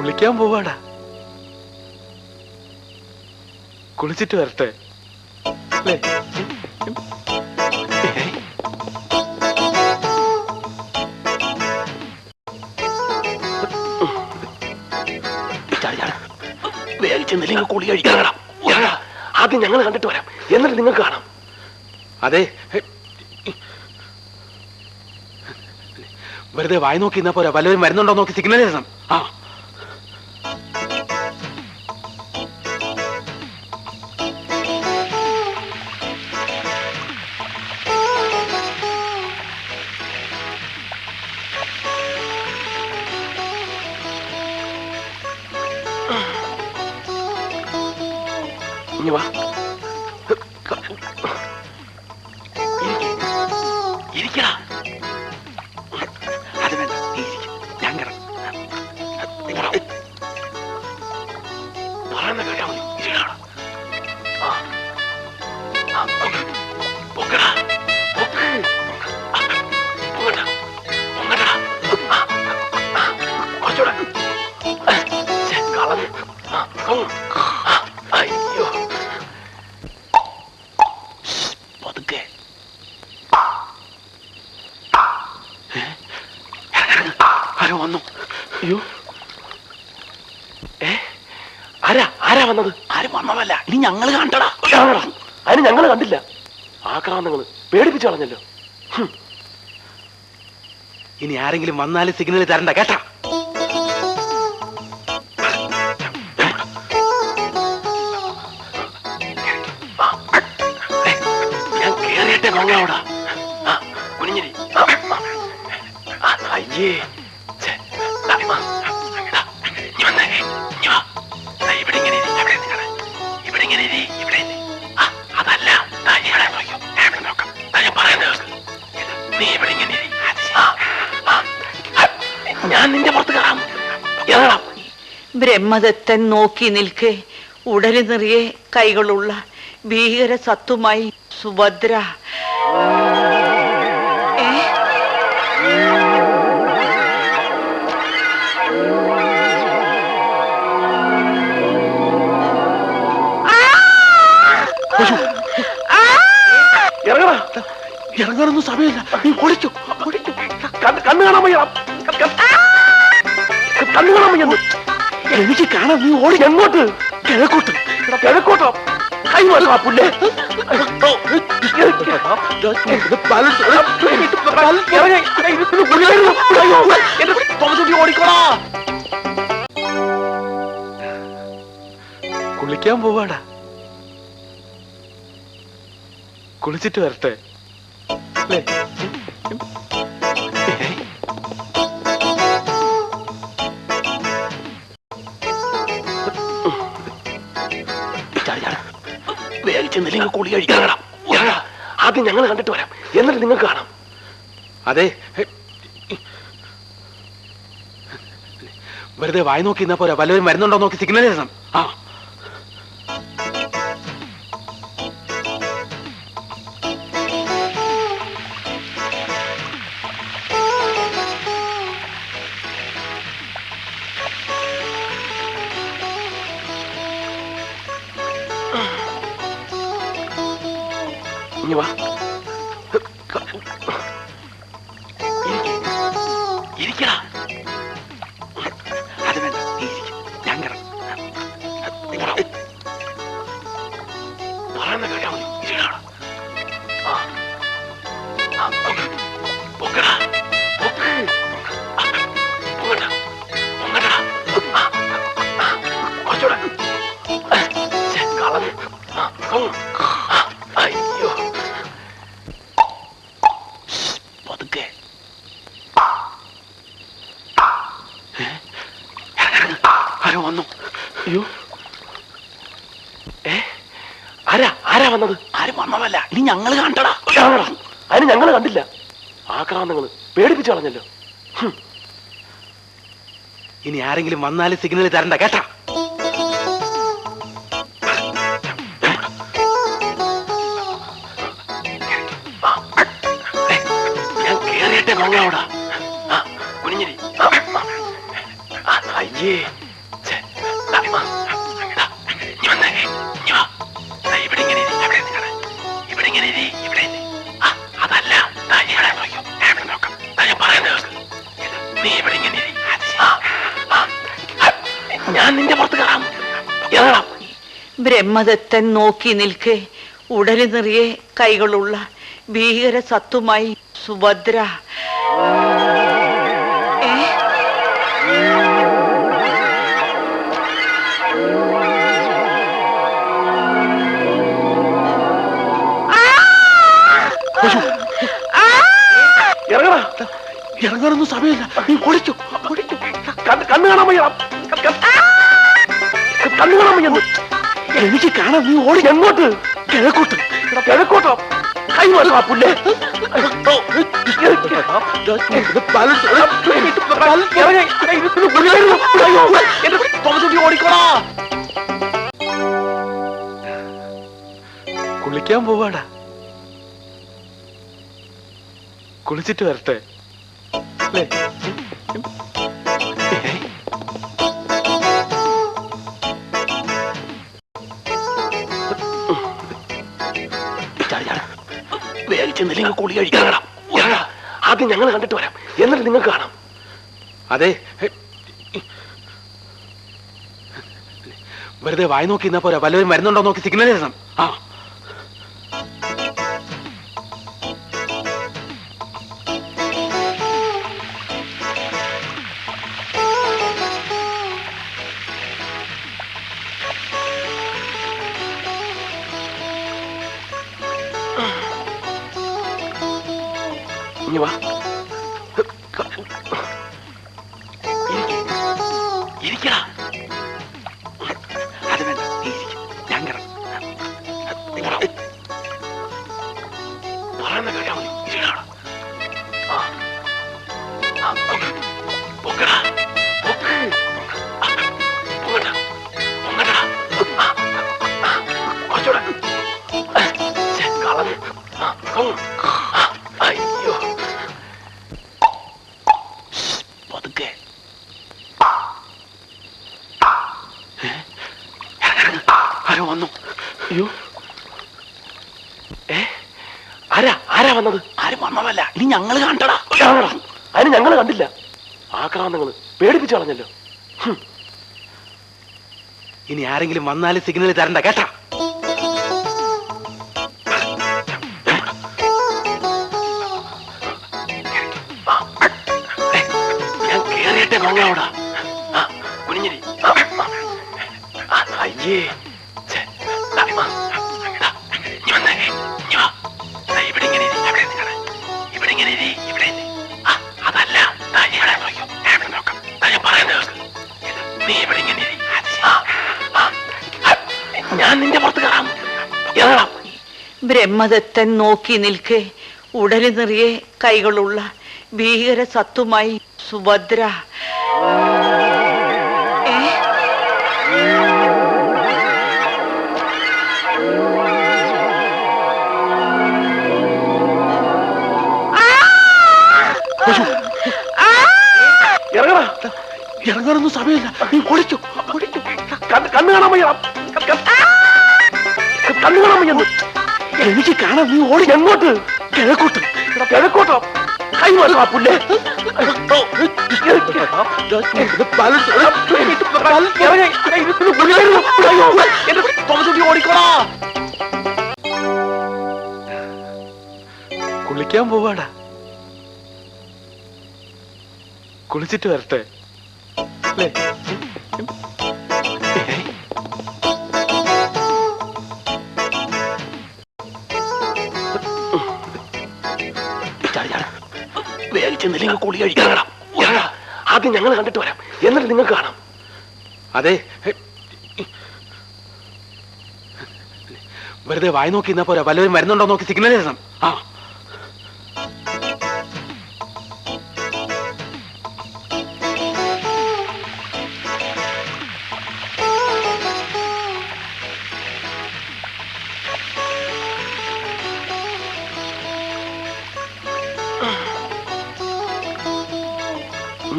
കുളിക്കാൻ പോവാടാ. കുളിച്ചിട്ട് വരട്ടെ. അല്ലേ? വേഗിച്ചെന്നില്ലെങ്കിൽ കുളി കഴിക്കണം ആദ്യം ഞങ്ങൾ കണ്ടിട്ട് വരാം. എന്നിട്ട് നിങ്ങൾക്ക് കാണാം. അതെ. വെറുതെ വായി നോക്കി ഇന്നാ പോരാ. വല്ലവരും വരുന്നുണ്ടോ നോക്കി സിഗ്നൽ തരണം. ആ. ഇനി വാ. ഇരിക്കടാ. ആരാ? ആരാ വന്നത്? ആരും വന്നതല്ല. ഇനി ഞങ്ങൾ കണ്ടടാ അതിന് ഞങ്ങൾ കണ്ടില്ല. ആക്രാന്തങ്ങൾ പേടിപ്പിച്ചു കളഞ്ഞല്ലോ. ഇനി ആരെങ്കിലും വന്നാലും സിഗ്നൽ തരണ്ട. കേട്ടാ? ഞാൻ കേറിയട്ടെ ആ. ആ, അയ്യേ. നീ ഇവിടെ ഞാൻ നിന്റെ പുറത്ത് കയറാം ഇറങ്ങാം ബ്രഹ്മദത്തൻ നോക്കി നിൽക്കെ ഉടലിനെറിയെ നിറയെ കൈകളുള്ള ഭീകര സത്തുമായി സുഭദ്ര ഇറങ്ങാനൊന്നും സമയമില്ല. നീ ഓടിക്കോ ഓടിക്കോ കണ്ണു കാണാൻ വയ്യ. കണ്ണ് കാണാൻ വയ്യ. എനിക്ക് കാണാം നീ ഓടി. എങ്ങോട്ട്? കിഴക്കോട്ട്. കിഴക്കോട്ടോ. കൈ പുല്ലേ. ഓടിക്കോടാ കുളിക്കാൻ പോവാടാ. കുളിച്ചിട്ട് വരട്ടെ. അല്ലേ വേഗിച്ചെന്നില്ലെങ്കിൽ കുളി കഴിക്കണം ആദ്യം ഞങ്ങൾ കണ്ടിട്ട് വരാം എന്നിട്ട് നിങ്ങൾക്ക് കാണാം അതെ. വെറുതെ വായി നോക്കി ഇന്നാ പോരാ. വല്ലവരും വരുന്നുണ്ടോ നോക്കി സിഗ്നൽ ചെയ്യണം ആ. ഇനി വാ. ഇരിക്കടാ. അത് വേണ്ട നീ. ഞാൻ. ആ, പൊങ്ങ്. ആ, അയ്യോ ശ്ശ്, പതുക്കെ ആരോ വന്നു അയ്യോ ഏ ആരാ ആരാ വന്നത് ആരും ഇനി ഞങ്ങൾ കണ്ടടാ. അതിന് ഞങ്ങൾ കണ്ടില്ല. ആക്രാന്തങ്ങൾ പേടിപ്പിച്ചു കളഞ്ഞല്ലോ. ഇനി ആരെങ്കിലും വന്നാലും സിഗ്നൽ തരണ്ട കേട്ടാ? ഞാൻ കേറിയിട്ടേ മങ്ങാവടാ ആ കുഞ്ഞിരി അയ്യേ. ഞാൻ നിന്റെ പുറത്ത് കയറാം ഇറങ്ങണം ബ്രഹ്മദത്തൻ നോക്കി നിൽക്കെ ഉടലി നിറയെ കൈകളുള്ള ഭീകര സത്തുമായി സുഭദ്ര. ഇറങ്ങണം സമയമില്ല. നീ ഓടിക്കോ കണ്ണു കണ്ണ് കാണാൻ വയ്യ കണ്ണ് കാണാൻ എനിക്ക് കാണാൻ നീ ഓടി. എങ്ങോട്ട്? കിഴക്കോട്ട്. കിഴക്കോട്ടോ. കൈ മാറും ആ പുല്ലേ. ഓടിക്കോടാ കുളിക്കാൻ പോവാടാ. കുളിച്ചിട്ട് വരട്ടെ. അല്ലേ? വേഗിച്ചെന്നില്ലെങ്കിൽ കുളി കഴിക്കണം ആദ്യം ഞങ്ങൾ കണ്ടിട്ട് വരാം. എന്നിട്ട് നിങ്ങൾക്ക് കാണാം. അതെ. വെറുതെ വായി നോക്കി ഇന്നാ പോരാ. വല്ലവരും വരുന്നുണ്ടോ നോക്കി സിഗ്നൽ തരണം. ആ. ഇനി വാ ഇരിക്ക്. ഇരിക്കടാ അത് വേണ്ട നീ. ഞാൻ കിടക്കാം. പറയുന്ന കേട്ടാ ഇരിക്കടാ അയ്യോ. ഏ? ആരാ? ആരാ വന്നത്? ആരും വന്നതല്ല. ഇനി ഞങ്ങൾ കണ്ടടാ. അതിന് ഞങ്ങൾ കണ്ടില്ല. ആക്രാന്തങ്ങൾ പേടിപ്പിച്ചു കളഞ്ഞല്ലോ. ഇനി ആരെങ്കിലും വന്നാലും സിഗ്നൽ തരണ്ട കേട്ടാ? ബ്രഹ്മദത്തൻ നോക്കി നിൽക്കെ. ഉടലി നിറയെ കൈകളുള്ള ഭീകര സത്തുമായി സുഭദ്ര. ഇറങ്ങാനൊന്നും സമയമില്ല. നീ ഓടിക്കോ ഓടിക്കോ കണ്ണു കാണാൻ വയ്യ കണ്ണ് കാണാൻ എനിക്ക് കാണാൻ നീ ഓടി എങ്ങോട്ട്? കിഴക്കോട്ട്. കിഴക്കോട്ടോ. കൈ മാറും ആ പുല്ലേ. ഓടിക്കോടാ കുളിക്കാൻ പോവാടാ. കുളിച്ചിട്ട് വരട്ടെ. അല്ലേ? വേഗിച്ചെന്നില്ലെങ്കിൽ കുളി കഴിക്കണം ആദ്യം ഞങ്ങൾ കണ്ടിട്ട് വരാം. എന്നിട്ട് നിങ്ങൾക്ക് കാണാം. അതെ. വെറുതെ വായി നോക്കി ഇന്നാ പോരാ. വല്ലവരും വരുന്നുണ്ടോ നോക്കി സിഗ്നൽ ചെയ്യണം ആ.